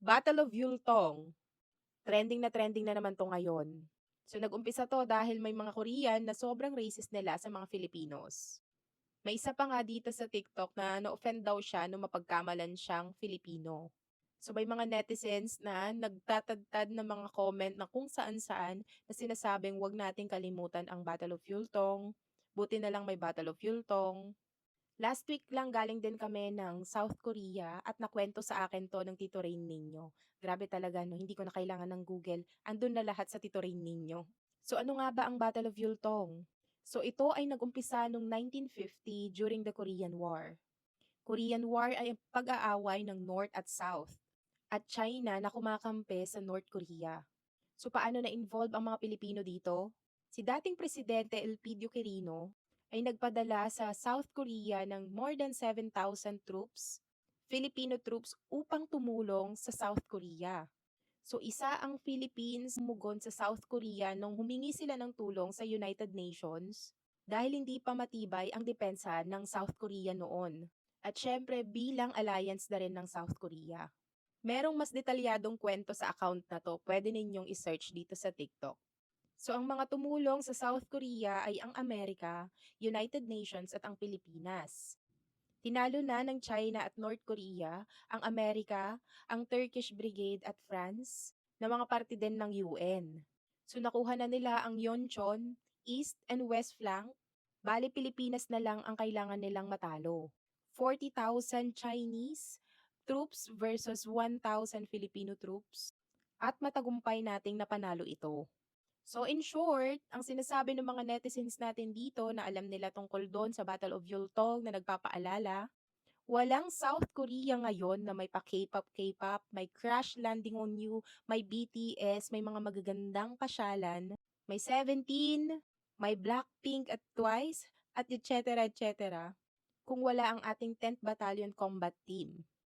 Battle of Yultong. Trending na trending na naman 'to ngayon. So nag-umpisa 'to dahil may mga Korean na sobrang racist nila sa mga Filipinos. May isa pa nga dito sa TikTok na na-offend daw siya nung mapagkamalan siyang Filipino. So may mga netizens na nagtatadtad ng mga comment na kung saan-saan na sinasabing wag nating kalimutan ang Battle of Yultong, buti na lang may Battle of Yultong. Last week lang galing din kami ng South Korea at nakwento sa akin 'to ng Tito Rain ninyo. Grabe talaga 'no, hindi ko na kailangan ng Google, andun na lahat sa Tito Rain ninyo. So ano nga ba ang Battle of Yultong? So ito ay nag-umpisa noong 1950 during the Korean War. Korean War ay ang pag-aaway ng North at South at China na kumakampi sa North Korea. So paano na-involve ang mga Pilipino dito? Si dating presidente Elpidio Quirino ay nagpadala sa South Korea ng more than 7,000 troops, Filipino troops upang tumulong sa South Korea. So isa ang Philippines mugon sa South Korea nung humingi sila ng tulong sa United Nations dahil hindi pa matibay ang depensa ng South Korea noon. At syempre bilang alliance na rin ng South Korea. Merong mas detalyadong kwento sa account na to, pwede ninyong i-search dito sa TikTok. So ang mga tumulong sa South Korea ay ang Amerika, United Nations at ang Pilipinas. Tinalo na ng China at North Korea ang Amerika, ang Turkish Brigade at France na mga parte din ng UN. So nakuha na nila ang Yonchon, East and West flank. Bali Pilipinas na lang ang kailangan nilang matalo. 40,000 Chinese troops versus 1,000 Filipino troops. At matagumpay nating napanalo ito. So in short, ang sinasabi ng mga netizens natin dito na alam nila tungkol doon sa Battle of Yultong na nagpapaalala, walang South Korea ngayon na may pa K-pop K-pop, may Crash Landing on You, may BTS, may mga magagandang pasyalan, may 17, may Blackpink at Twice, at etc. etc. kung wala ang ating 10th Battalion Combat Team.